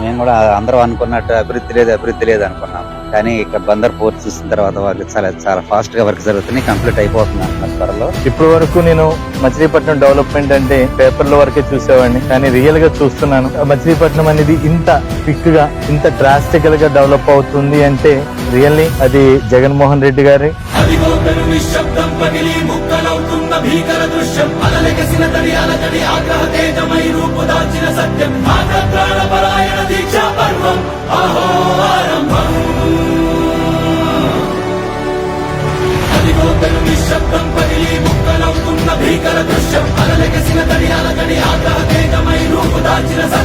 మేము కూడా అందరూ అనుకున్నట్టు అభివృద్ధి లేదు అభివృద్ధి లేదు అనుకున్నాం. కానీ ఇక్కడ బందర్ పోర్ట్ చూసిన తర్వాత వర్క్ చాలా చాలా ఫాస్ట్గా వర్క్ జరుగుతుంది కంప్లీట్ అయిపోతుంది అంటున్నారు త్వరలో. ఇప్పటి వరకు నేను మచిలీపట్నం డెవలప్మెంట్ అంటే పేపర్ల వరకే చూసేవాడిని కానీ రియల్గా చూస్తున్నాను. మచిలీపట్నం అనేది ఇంత క్విక్గా ఇంత డ్రాస్టికల్గా డెవలప్ అవుతుంది అంటే రియల్లీ అది జగన్మోహన్ రెడ్డి గారి. భీకర దృశ్యం అలలెగసిన తడి అలకడి ఆగ్రహ తేజమై రూపు దాల్చిన సత్యం. భీకర